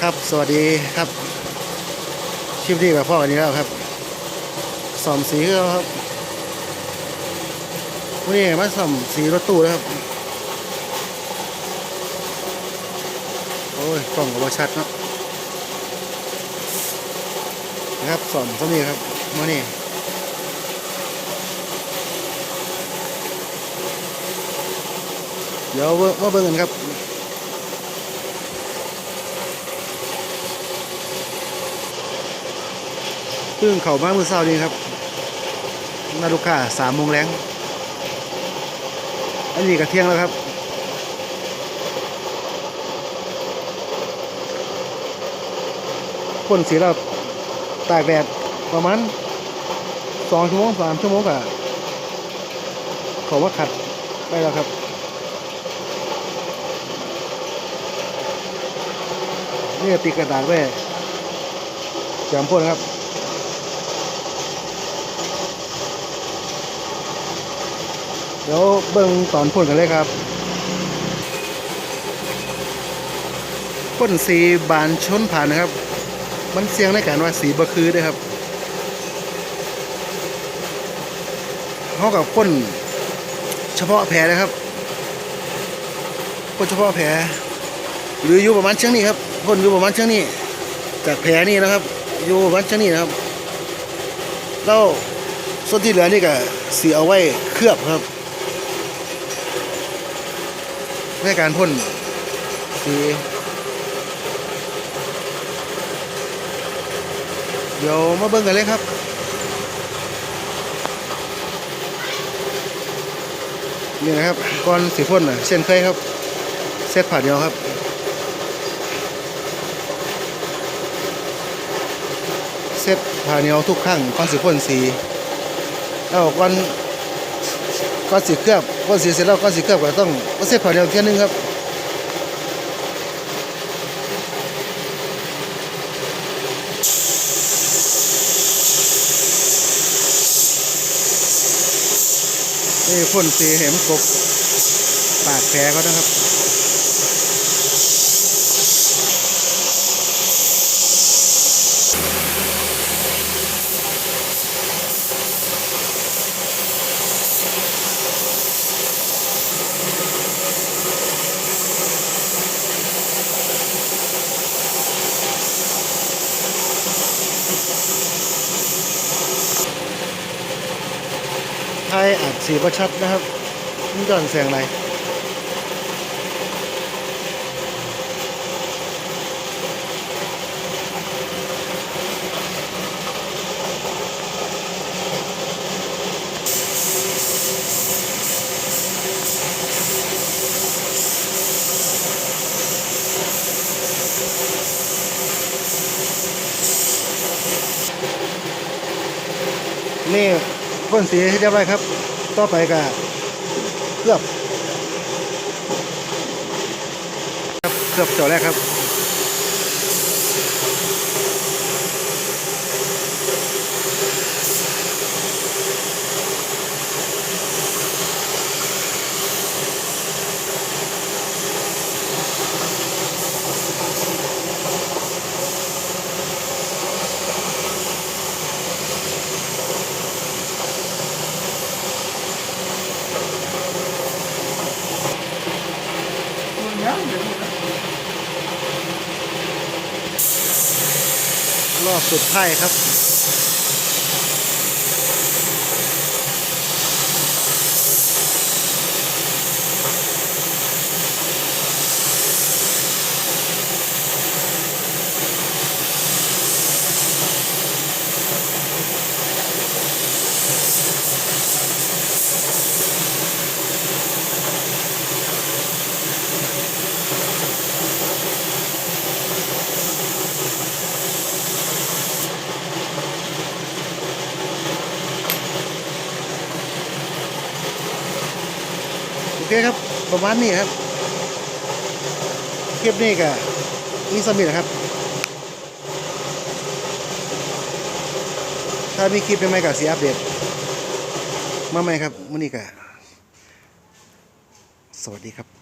ครับ สวัสดีครับคลิปนี้กับพ่อกันนี้แล้วครับสอมสีก็ครับวันนี้มาสอมสีรถตู้นะครับ โอ้ยกล้องกับว่าชัดเนาะนะครับสอมก็มีครับมานี่เดี๋ยวมาเบิ่งกันครับ เพิ่งเข้ามาเมื่อเช้านี้ครับนาลูกค้าสามโมงแรงอันนี้ก็เที่ยงแล้วครับคนสีเราตากแดดประมาณสองชั่วโมงสามชั่วโมงกับเขาว่าขัดได้แล้วครับ นี่ติดกระดาษไว้จำพ่นครับ เดี๋ยวเบิ่งตอนพ่นกันเลยครับพ่นสีบานชนผ่านนะครับ มันเสียงในการว่าสีบ่คือด้วยครับเขากับพ่นเฉพาะแผลนะครับพ่นเฉพาะแผลหรืออยู่ประมาณเช่งนี้ครับพ่นอยู่ประมาณเช่งนี้ จากแผลนี่นะครับ อยู่ประมาณเช่งนี้นะครับแล้วส่วนที่เหลือนี่ก็สีเอาไว้เคลือบครับ ในการพ่นสีเดี๋ยวมาเบิ่งกันเลยครับ นี่นะครับก่อนสีพ่นนะเช่นเคยครับเซตผ่าเดียวครับเซตผ่าเนียวทุกครั้งก่อนสีพ่นสีแล้วก่อน ก็สีเคลือบก็สีเสร็จแล้วก็สีเคลือบก็ต้องก็เซตผ่าเดียวแค่นึงครับนี่พ่นสีเห็มกบปากแผลก็นะครับ ไทยอัดสีประชัดนะครับนี่ย้อนแสงอะไรนี่ พ่นสีเรียบร้อยครับ ต่อไปก็เคลือบครับเคลือบจอแรกครับ รอบ สุดท้ายครับ อเคครับ ประมาณนี้ครับคลิปนี้ก็มีสมิธครับ ถ้ามีคลิปใหม่กับสีอัปเดต มาใหม่ครับมื้อนี้ก็สวัสดีครับ